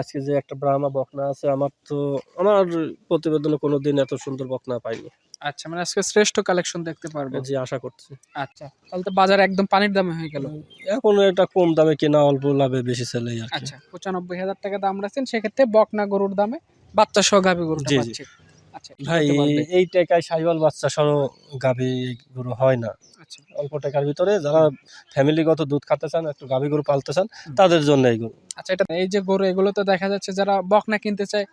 আজকে যে একটা ব্রাহ্মা বকনা আছে আমার তো আমার প্রতিবেদনে কোনো দিন এত সুন্দর বকনা পাইনি। আচ্ছা মানে আজকে শ্রেষ্ঠ কালেকশন দেখতে পারব। জি আশা করছি। আচ্ছা তাহলে তো বাজার একদম পানির দামে হয়ে গেল। এখন এটা কম দামে কেনা অল্প লাভে বেশি আর আচ্ছা পঁচানব্বই হাজার টাকা দাম রাখছেন সেক্ষেত্রে বকনা গরুর দামে বাচ্চা সহ গাভী গরুটা জি। পাচ্ছে। আচ্ছা ভাই এই টাকায় সাইওয়াল বাচ্চা সরো গাভী গরু হয় না। আচ্ছা। অল্প টাকার ভিতরে যারা ফ্যামিলিগত দুধ খেতে চান একটু গাভী গরু পালতে চান তাদের জন্য এই গরু। আচ্ছা এটা এই যে গরু এগুলো তো দেখা যাচ্ছে যারা বকনা কিনতে চায়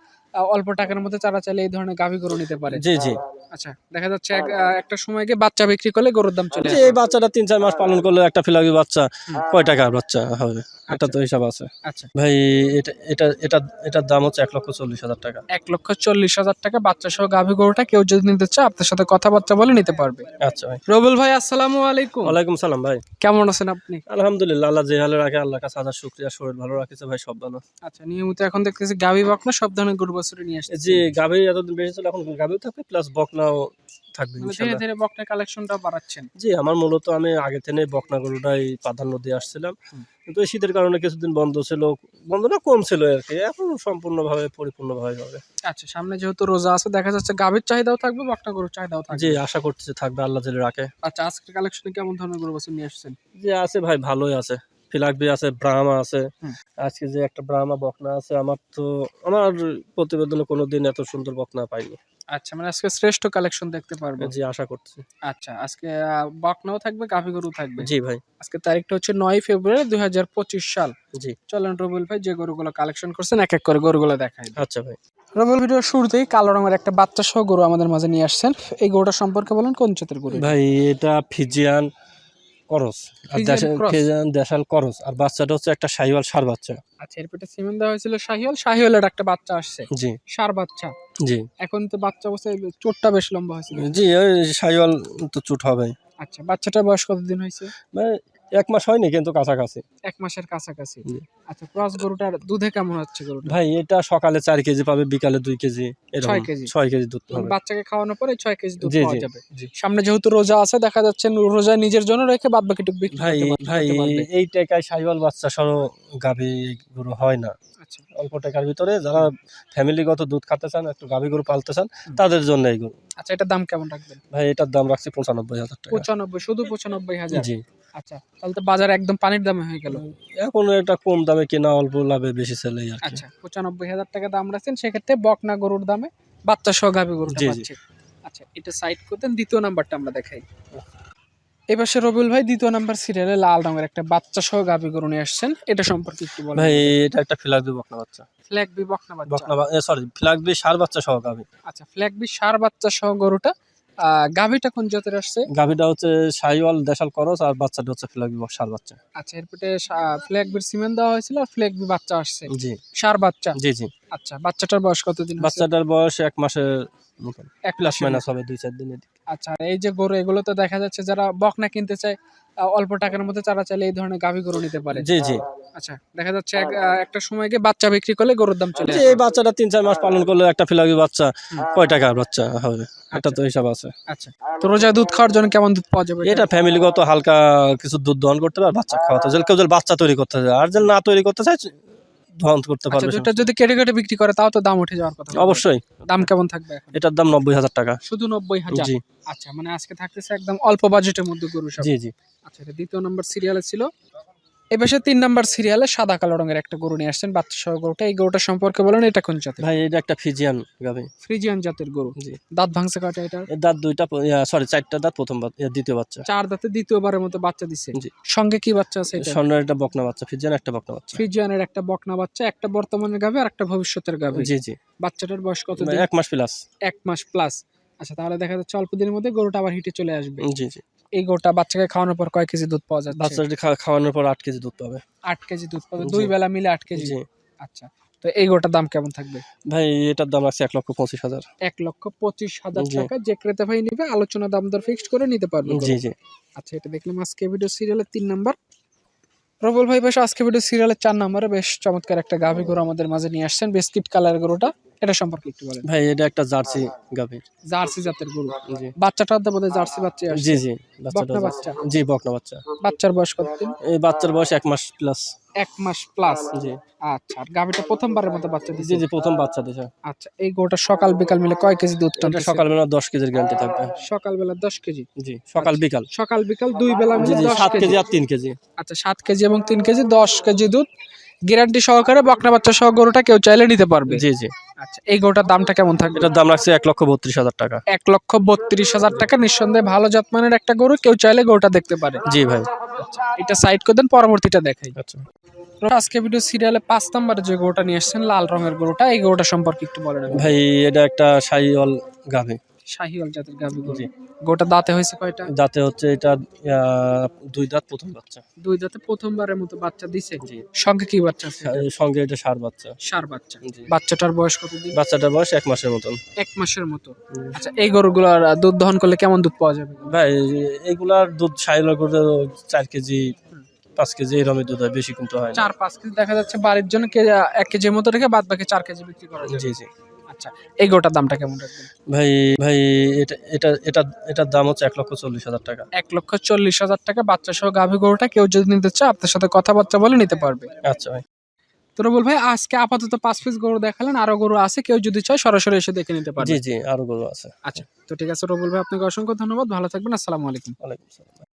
অল্প টাকার মধ্যে তারা চাইলে এই ধরনের গাভী গরু নিতে পারে। জি জি। আচ্ছা দেখা যাচ্ছে এক- একটা সময় গিয়ে বাচ্চা বিক্রি করলে গরুর দাম চলে এই বাচ্চাটা তিন চার মাস পালন করলে একটা ফিলাগি বাচ্চা কয় টাকার বাচ্চা হবে? এটা তো হিসাব আছে। আচ্ছা। ভাই এটা এটা এটা এটার দাম হচ্ছে এক লক্ষ চল্লিশ হাজার টাকা। এক লক্ষ চল্লিশ হাজার টাকা বাচ্চা সহ গাভী গরুটা কেউ যদি নিতে চায় আপনার সাথে কথাবার্তা বলে নিতে পারবে। আচ্ছা ভাই। রবুল ভাই আসসালামু আলাইকুম। ওয়ালাইকুম সালাম ভাই। কেমন আছেন আপনি? আলহামদুলিল্লাহ আল্লাহ যে হালে রাখে আল্লাহ কাছে হাজার শুক্রিয়া শরীর ভালো রাখেছে ভাই সব ভালো। আচ্ছা নিয়মিত এখন দেখতেছি গাভী বকনা সব ধরনের গরু বছরে নিয়ে আসছে যে গাভী এতদিন বেশি ছিল এখন গাভীও থাকবে প্লাস বকনাও থাকবে ধীরে ধীরে বকনা কালেকশনটা বাড়াচ্ছেন। জি আমার মূলত আমি আগে থেকে বকনা গরুটাই প্রাধান্য দিয়ে আসছিলাম। কিন্তু শীতের কারণে কিছুদিন বন্ধ ছিল বন্ধ না কম ছিল আর কি এখন সম্পূর্ণভাবে পরিপূর্ণভাবে হবে। আচ্ছা সামনে যেহেতু রোজা আছে দেখা যাচ্ছে গাভীর চাহিদাও থাকবে বকনা গরুর চাহিদাও থাকবে। জি আশা করতেছি থাকবে আল্লাহ জেলে রাখে। আচ্ছা আজকের কালেকশনে কেমন ধরনের গরু বছর নিয়ে আসছেন? যে আছে ভাই ভালোই আছে। ফিলাকবি আছে ব্রাহ্মা আছে। আজকে যে একটা ব্রাহ্মা বকনা আছে আমার তো আমার প্রতিবেদনে কোনোদিন এত সুন্দর বকনা পাইনি। আচ্ছা মানে আজকে শ্রেষ্ঠ কালেকশন দেখতে পারব। জি আশা করছি। আচ্ছা আজকে বকনাও থাকবে গাভী গরু থাকবে? জি ভাই। আজকে তারিখটা হচ্ছে নয় ফেব্রুয়ারি দুই হাজার পঁচিশ সাল। জি। চলেন রবুল ভাই যে গরুগুলো কালেকশন করছেন এক এক করে গরুগুলো দেখাই। আচ্ছা ভাই। রবুল ভিডিওর শুরুতেই কালো রঙের একটা বাচ্চা সহ গরু আমাদের মাঝে নিয়ে আসছেন। এই গরুটা সম্পর্কে বলেন কোন জাতের গরু ভাই এটা ফিজিয়ান করস আর দেশাল- ক্রস? আর বাচ্চাটা হচ্ছে একটা শাহিওয়াল সার বাচ্চা। আচ্ছা এর পেটে সিমেন্ট দেওয়া হয়েছিল শাহিওয়াল। শাহিওয়ালের একটা বাচ্চা আসছে। জি। সার বাচ্চা। জি। এখন তো বাচ্চা অবস্থায় চোটটা বেশ লম্বা হয়েছিল। জি ওই সাইওয়াল তো চোট হবে আচ্ছা বাচ্চাটার বয়স কতদিন হয়েছে? এক মাস হয়নি কিন্তু কাছাকাছি। এক মাসের কাছাকাছি। আচ্ছা ক্রস গরুটার দুধে কেমন হচ্ছে গরুটা? ভাই এটা সকালে চার কেজি পাবে বিকালে দুই কেজি এরকম। ছয় কেজি? ছয় কেজি দুধ হবে বাচ্চাকে খাওয়ানোর পরে ছয় কেজি দুধ পাওয়া যাবে। সামনে যেহেতু রোজা আছে দেখা যাচ্ছে রোজা নিজের জন্য রেখে বাদ বাকিটুকু বিক্রি ভাই ভাই এই টাকায় সাইওয়াল বাচ্চা সহ গাভী গরু হয় না। আচ্ছা। অল্প টাকার ভিতরে যারা ফ্যামিলিগত দুধ খেতে চান একটু গাভী গরু পালতে চান তাদের জন্য এই গরু। আচ্ছা এটার দাম কেমন রাখবেন? ভাই এটার দাম রাখছি পঁচানব্বই হাজার টাকা। পঁচানব্বই শুধু পঁচানব্বই হাজার? জি। আচ্ছা তাহলে তো বাজার একদম পানির দামে হয়ে গেল। এখন এটা কম দামে কেনা অল্প লাভে বেশি ছেলে আর আচ্ছা পঁচানব্বই হাজার টাকা দাম রাখছেন সেক্ষেত্রে বকনা গরুর দামে বাচ্চা সহ গাভী গরুটা। পাচ্ছে আচ্ছা এটা সাইড করতেন দ্বিতীয় নাম্বারটা আমরা দেখাই। এপাশে রবিউল ভাই দ্বিতীয় নাম্বার সিরিয়ালে লাল রঙের একটা বাচ্চা সহ গাভী গরু নিয়ে আসছেন। এটা সম্পর্কে একটু বলেন? ভাই এটা একটা ফ্ল্যাগবি বকনা বাচ্চা। ফ্ল্যাগ বি বকনা বাচ্চা। বকনা সরি ফ্ল্যাগবি সার বাচ্চা সহ গাভী। আচ্ছা ফ্ল্যাগ বি সার বাচ্চা সহ গরুটা গাভীটা কোন জাতের আসছে? গাভীটা হচ্ছে সাইওয়াল দেশাল করস আর বাচ্চাটা হচ্ছে ফ্ল্যাগবি সার বাচ্চা। আচ্ছা এরপরে ফ্ল্যাগ বির সিমেন্ট দেওয়া হয়েছিল আর ফ্ল্যাগ বি বাচ্চা আসছে। জি। সার বাচ্চা? জি জি। আচ্ছা বাচ্চাটার বয়স কতদিন বাচ্চাটার বয়স এক মাসের এক প্লাস মাইনাস হবে দুই চার দিনের দিকে। আচ্ছা এই যে গরু এগুলো তো দেখা যাচ্ছে যারা বকনা কিনতে চায় অল্প টাকার মধ্যে তারা চাইলে এই ধরনের গাভী গরু নিতে পারে। জি জি। আচ্ছা দেখা যাচ্ছে একটা সময় গিয়ে বাচ্চা বিক্রি করলে গরুর দাম চলে এই বাচ্চাটা তিন চার মাস পালন করলে একটা ফিলাগি বাচ্চা কয় টাকার বাচ্চা হবে? এটা তো হিসাব আছে। আচ্ছা তো রোজা দুধ খাওয়ার জন্য কেমন দুধ পাওয়া যাবে? এটা ফ্যামিলিগত হালকা কিছু দুধ দহন করতে পারে বাচ্চা খাওয়াতে যদি কেউ বাচ্চা তৈরি করতে চায়। আর যদি না তৈরি করতে চায় দহন করতে আচ্ছা পারবে এটা যদি কেটে কেটে বিক্রি করে তাও তো দাম উঠে যাওয়ার কথা। অবশ্যই। দাম কেমন থাকবে এটার দাম নব্বই হাজার টাকা। শুধু নব্বই হাজার? জি। আচ্ছা মানে আজকে থাকতেছে একদম অল্প বাজেটের মধ্যে গরু জি জি। আচ্ছা দ্বিতীয় নম্বর সিরিয়ালে ছিল। পাশে তিন নাম্বার সিরিয়ালে সাদা কালো রঙের একটা গরু নিয়ে আসছেন বাচ্চা সহ গরুটা। এই গরুটা সম্পর্কে বলেন এটা কোন জাতের? ভাই এটা একটা ফিজিয়ান গাভী। ফ্রিজিয়ান জাতের গরু। জি। দাঁত ভাঙছে কাটা এটা? এর দাঁত দুইটা সরি চারটা দাঁত প্রথম দ্বিতীয় বাচ্চা। চার দাঁতে দ্বিতীয়বারের মতো বাচ্চা দিচ্ছে জি। সঙ্গে কি বাচ্চা আছে এটা? স্বর্ণের একটা বকনা বাচ্চা ফিজিয়ান একটা বকনা বাচ্চা। ফ্রিজিয়ানের একটা বকনা বাচ্চা একটা বর্তমানের গাভী আর একটা ভবিষ্যতের গাভী। জি জি। বাচ্চাটার বয়স কত এক মাস প্লাস এক মাস প্লাস আচ্ছা তাহলে দেখা যাচ্ছে অল্প দিনের মধ্যে গরুটা আবার হিটে চলে আসবে। জি জি। এই গোটা বাচ্চাকে খাওয়ানোর পর কয় কেজি দুধ পাওয়া যাচ্ছে? বাচ্চাটি খাওয়ানোর পর আট কেজি দুধ পাবে। আট কেজি দুধ পাবে দুই বেলা মিলে আট কেজি। আচ্ছা তো এই গরুটার দাম কেমন থাকবে? ভাই এটার দাম আছে এক লক্ষ পঁচিশ হাজার। এক লক্ষ পঁচিশ হাজার টাকা। যে ক্রেতা ভাই নিবে আলোচনা দাম দর ফিক্সড করে নিতে পারবে জি জি। আচ্ছা এটা দেখলাম আজকে ভিডিও সিরিয়ালের তিন নাম্বার। প্রবল ভাই বেশ আজকে ভিডিও সিরিয়ালের চার নাম্বারে বেশ চমৎকার একটা গাভী গরু আমাদের মাঝে নিয়ে আসছেন। বিস্কিট কালার গরুটা। এটা সম্পর্কে একটু বলেন। ভাই এটা একটা জার্সি গাভীর। জার্সি জাতের গরু। জি। বাচ্চাটার জার্সি বাচ্চা আসছে। জি জি বাচ্চাটা বাচ্চা? জি বকনা বাচ্চা। বাচ্চার বয়স কতদিন? এই বাচ্চার বয়স এক মাস প্লাস এক মাস প্লাস জি। আচ্ছা আর গাভিটা প্রথমবারের মতো বাচ্চা জি জি প্রথম বাচ্চা দিছে। আচ্ছা এই গরুটা সকাল বিকাল মিলে কয় কেজি দুধ টানতেছে? সকালবেলা দশ কেজির গ্যারান্টি থাকবে। সকালবেলা দশ কেজি? জি সকাল বিকাল। সকাল বিকাল দুই বেলা মিলে কেজি। কেজি আর তিন কেজি। আচ্ছা সাত কেজি এবং তিন কেজি দশ কেজি দুধ। গ্যারান্টি সহকারে বকনা বাচ্চা সহ গরুটা কেউ চাইলে নিতে পারবে। জি জি। আচ্ছা এই গরুটার দামটা কেমন থাকবে? এটার দাম লাগছে এক লক্ষ বত্রিশ হাজার টাকা। এক লক্ষ বত্রিশ হাজার টাকা নিঃসন্দেহে ভালো জাতমানের একটা গরু কেউ চাইলে গরুটা দেখতে পারে। জি ভাই। এটা সাইড করে দেন পরবর্তীটা দেখাই। আচ্ছা। আজকে ভিডিও সিরিয়ালে পাঁচ নম্বরে যে গরুটা নিয়ে আসছেন লাল রঙের গরুটা এই গরুটা সম্পর্কে একটু বলেন ভাই এটা একটা সাইওয়াল গাভী। শাহিওয়াল জাতের গাভী গরু। জি। গরুটা দাঁতে হয়েছে কয়টা? যাতে হচ্ছে এটা দুই দাঁত প্রথম বাচ্চা। দুই দাঁতে প্রথমবারের মতো বাচ্চা দিছে? সঙ্গে কি বাচ্চা সঙ্গে এটা সার বাচ্চা। সার বাচ্চা। বাচ্চাটার বয়স কতদিন? বাচ্চাটার বয়স এক মাসের মতন। এক মাসের মতো। আচ্ছা এই গরুগুলোর দুধ দহন করলে কেমন দুধ পাওয়া যাবে? ভাই এগুলার দুধ করে চার কেজি পাঁচ কেজি এরকমের দুধ হয় বেশি কিন্তু হয় চার পাঁচ কেজি দেখা যাচ্ছে বাড়ির জন্য এক কেজির মতো রেখে বাদ বাকি চার কেজি বিক্রি করা যাবে। জি জি। আচ্ছা এই গরুটার দামটা কেমন রাখবেন? ভাই ভাই এটা এটা এটা এটার দাম হচ্ছে এক লক্ষ চল্লিশ হাজার টাকা। এক লক্ষ চল্লিশ হাজার টাকা বাচ্চা সহ গাভী গরুটা কেউ যদি নিতে চায় আপনার সাথে কথাবার্তা বলে নিতে পারবে। আচ্ছা ভাই। তো রবুল ভাই আজকে আপাতত পাঁচ পিস গরু দেখালেন আরও গরু আছে কেউ যদি চায় সরাসরি এসে দেখে নিতে পারবে। জি জি আরও গরু আছে। আচ্ছা তো ঠিক আছে রবুল ভাই আপনাকে অসংখ্য ধন্যবাদ ভালো থাকবেন আসসালামু আলাইকুম। ওয়ালাইকুম আসসালাম।